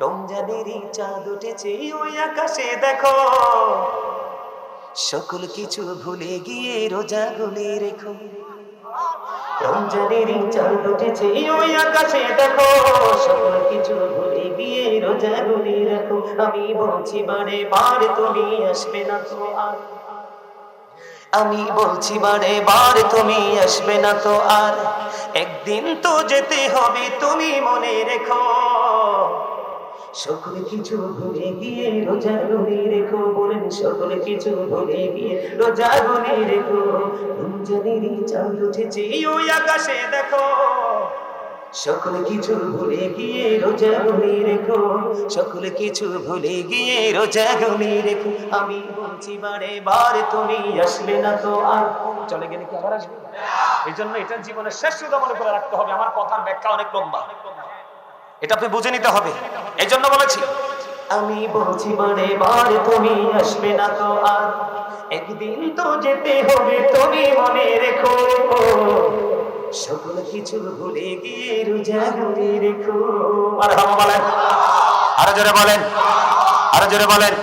রমজানেরই চাঁদ উঠেছে, ওই আকাশে দেখো। সকল কিছু ভুলে গিয়ে রোজা গুলে রেখো। রমজানেরই চাঁদ উঠেছে, ওই আকাশে দেখো। সকল কিছু ভুলে গিয়ে রোজা গুলে রাখো। আমি বলছি, বারে বার তুমি আসবে না তো আর। আমি বলছি, বারে বার তুমি আসবে না তো আর। একদিন তো যেতে হবে, তুমি মনে রেখো। সকল কিছু ভুলে গিয়ে রোজা গুনে রেখো বলেন, সকল কিছু ভুলে গিয়ে রোজা গুনে রেখো। রমজানেরই চাঁদ উঠেছে, ওই আকাশে দেখো। সকল কিছু ভুলে গিয়ে রোজা গুনে রেখো। সকল কিছু ভুলে গিয়ে রোজা গুনে রেখো। আমি বলছি, বারে বার তুমি আসবে না তো আর চলে গেলে কি আবার আসবে? এই জন্য এটা জীবনের শেষ সুদা মনে করে রাখতে হবে। আমার কথার ব্যাখ্যা অনেক লম্বা। এটা আপনি বুঝে নিতে হবে। এই জন্য বলেছি। আমি বলছি বারে বার তুমি আসবে না তো আর। একদিন তো যেতে হবে তুমি মনে রেখো। সকল কিছু ভুলে গিয়ে রোজা গুনে রেখো। আর হাম বলেন। আরও জোরে বলেন। আরও জোরে বলেন।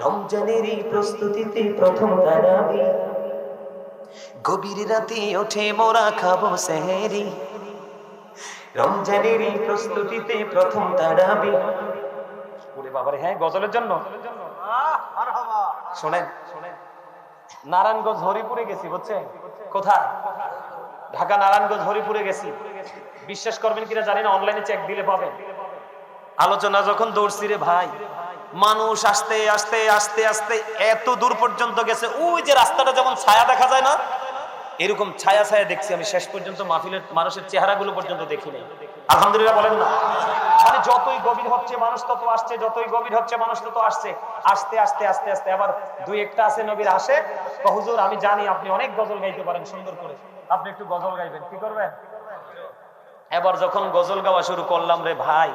রমজানের এই প্রস্তুতিতে প্রথম তারাবি গভীর রাতে ওঠে মোরা খাব সেহেরি। রমজানের এই প্রস্তুতিতে প্রথম তারাবি। ওরে বাবারে হ্যাঁ গজলের জন্য? শোনেন নারায়ণগঞ্জ হরিপুরে গেছি বুঝছেন? কোথায়? ঢাকা নারায়ণগঞ্জ হরিপুরে গেছি। বিশ্বাস করবেন কিনা জানি না অনলাইনে চেক দিলে পাবেন। আলোচনা যখন দৌড়ছি রে ভাই মানুষ আসতে আসতে আসতে আসতে এত দূর পর্যন্ত গেছে। ওই যে রাস্তাটা যেমন ছায়া দেখা যায় না এরকম ছায়া ছায়া দেখছি আমি। শেষ পর্যন্ত মাহফিলের মানুষের চেহারাগুলো পর্যন্ত দেখি নাই। আলহামদুলিল্লাহ বলেন না। মানে যতই গভীর হচ্ছে মানুষ তত আসছে, যতই গভীর হচ্ছে মানুষ তত আসছে। আস্তে আস্তে আস্তে আস্তে। আবার দুই একটা আছে নবীর আসে। হুজুর, আমি জানি আপনি অনেক গজল গাইতে পারেন, সুন্দর করে। আপনি একটু গজল গাইবেন, কি করবেন? এবার যখন গজল গাওয়া শুরু করলাম রে ভাই,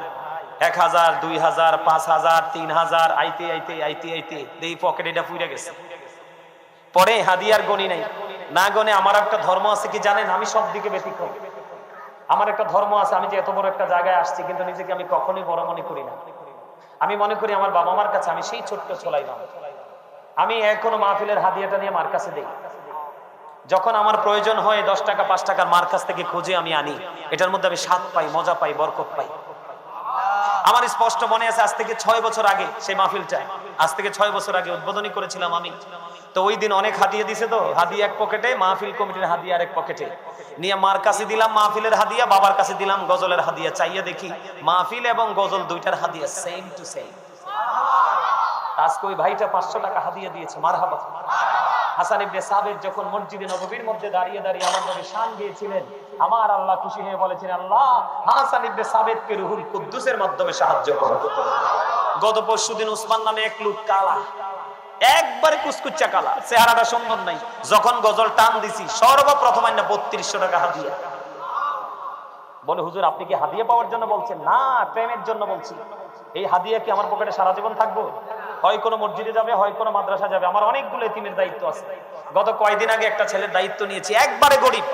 এক হাজার, দুই হাজার, পাঁচ হাজার, তিন হাজার, আইতে আইতে আইতে আইতে এই পকেট এটা পুড়ে গেছে। পরে হাদিয়ার গণি নাই। না গনে আমার একটা ধর্ম আছে কি জানেন? আমি সব দিকে ব্যতিক্রম। আমার একটা ধর্ম আছে, আমি যে এত বড় একটা জায়গায় আসছি, কিন্তু নিজেকে আমি কখনোই বড় মনে করি না। আমি মনে করি আমার বাবা মার কাছে আমি সেই ছোট্ট চলাইলাম আমি এখনও মাহফিলের হাদিয়াটা নিয়ে মার কাছে দিই। যখন আমার প্রয়োজন হয় দশ টাকা, পাঁচ টাকার মার কাছ থেকে খুঁজে আমি আনি। এটার মধ্যে আমি স্বাদ পাই, মজা পাই, বরকত পাই। আমার স্পষ্ট মনে আছে, আজ থেকে ছয় বছর আগে সেই মাহফিলটা। আজ থেকে ছয় বছর আগে উদ্বোধনী করেছিলাম আমি। তো ওই দিন অনেক হাদিয়া দিছে তো, হাদিয়া এক পকেটে, মাহফিল কমিটির হাদিয়া আরেক পকেটে। নিয়ে মার কাছে দিলাম মাহফিলের হাদিয়া, বাবার কাছে দিলাম গজলের হাদিয়া। চাইয়ে দেখি মাহফিল এবং গজল দুইটার হাদিয়া সেম টু সেম আজকে ওই ভাইটা পাঁচশো টাকা হাদিয়া দিয়েছে মার হাবা হাসান ইবনে সাবের যখন মসজিদে নববীর মধ্যে দাঁড়িয়ে দাঁড়িয়ে আমার নবী শান গিয়েছিলেন, আমার আল্লাহ খুশি হয়ে বলেছিলেন আল্লাহ, হাসান ইবনে সাবেদকে রুহুল কুদ্দুসের মাধ্যমে সাহায্য করো। গত পরশুদিন উসমান নামে এক লোক কালা, একবারে কুচকুচ্চা কালা, চেহারাটা সুন্দর নাই। যখন গজল টান দিছি সর্বপ্রথম আইনা বত্রিশশো টাকা হাদিয়া। বলে, হুজুর, আপনি কি হাদিয়া পাওয়ার জন্য বলছেন? না, প্রেমের জন্য বলছি। এই হাদিয়া কি আমার পকেটে সারা জীবন থাকব? হয় কোনো মসজিদে যাবে হয় কোনো মাদ্রাসা যাবে। আমার অনেকগুলো এতিমের দায়িত্ব আছে। গত কয়দিন আগে একটা ছেলের দায়িত্ব নিয়েছি। একবারে গরিব।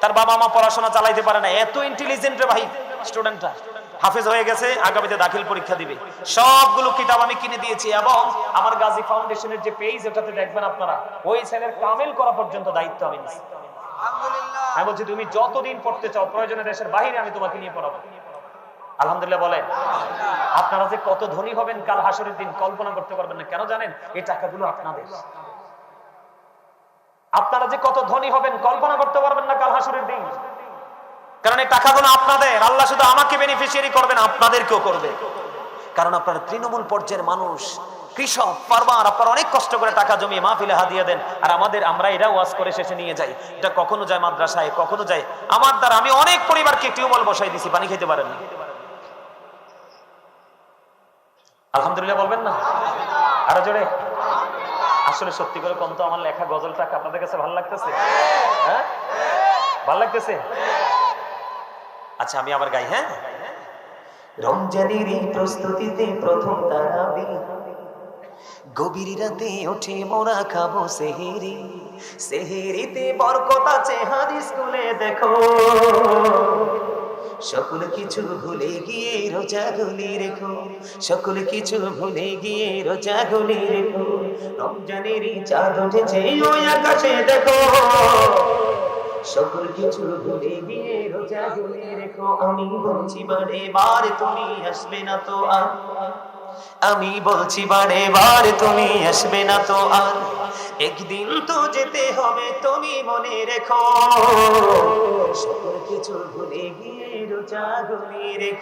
তার বাবা মা পড়াশোনা চালাইতে পারে না। এত ইন্টেলিজেন্ট রে ভাই। স্টুডেন্টটা হাফেজ হয়ে গেছে আগামীতে দাখিল পরীক্ষা দিবে। সবগুলো কিতাব আমি কিনে দিয়েছি এবং আমার গাজী ফাউন্ডেশনের যে পেজ ওটাতে দেখবেন আপনারা ওই ছেলের কামেল করা পর্যন্ত দায়িত্ব আমি নিচ্ছি আমি বলছি তুমি যতদিন পড়তে চাও প্রয়োজনে দেশের বাইরে আমি তোমাকে নিয়ে পড়াবো। আলহামদুলিল্লাহ বলেন আপনারা যে কত ধনী হবেন, কাল হাসরের দিন কল্পনা করতে পারবেন না। কেন জানেন? এই টাকাগুলো আপনাদের। আপনারা যে কত ধনী হবেন, কল্পনা করতে পারবেন না কাল হাসরের দিন। কারণ এই টাকাগুলো আপনাদের। আল্লাহ শুধু আমাকে বেনিফিশিয়ারি করবেন, আপনাদেরকেও করবে। কারণ আপনারা তৃণমূল পর্যায়ের মানুষ, কৃষক ফার্মার আপনারা অনেক কষ্ট করে টাকা জমিয়ে মা মাহফিলে হাদিয়ে দেন। আর আমাদের, আমরা এরা ওয়াজ করে শেষে নিয়ে যাই। এটা কখনো যায় মাদ্রাসায়, কখনো যায়। আমার দ্বারা আমি অনেক পরিবারকে টিউবওয়েল বসাই দিছি, পানি খেতে পারেন না আলহামদুলিল্লাহ বলবেন না? আরও জোরে। আসলে সত্যি করে কম তো আমার লেখা গজলটা আপনাদের কাছে ভালো লাগতেছে? হ্যাঁ? ভালো লাগতেছে? আচ্ছা আমি আবার গাই হ্যাঁ? রমজানের এই প্রস্তুতিতে প্রথম তারাবি। গভীর রাতে ওঠে মোরা খাব সেহেরি। সেহেরিতে বরকত আছে হাদিস স্কুলে দেখো। সকল কিছু ভুলে গিয়ে রোজা গলি রেখো। সকল কিছু ভুলে গিয়ে রোজা গলি রেখো। রমজানের চাঁদ উঠেছে, ওই আকাশে দেখো। সকল কিছু ভুলে গিয়ে রোজা গলি রেখো। আমি বলছি, বারে বার তুমি আসবে না তো আর? আমি বলছি, বারে বার তুমি আসবে না তো আর। একদিন তো যেতে হবে, তুমি মনে রেখো। সকল কিছু ভুলে গিয়ে রোজা গুলি রেখো।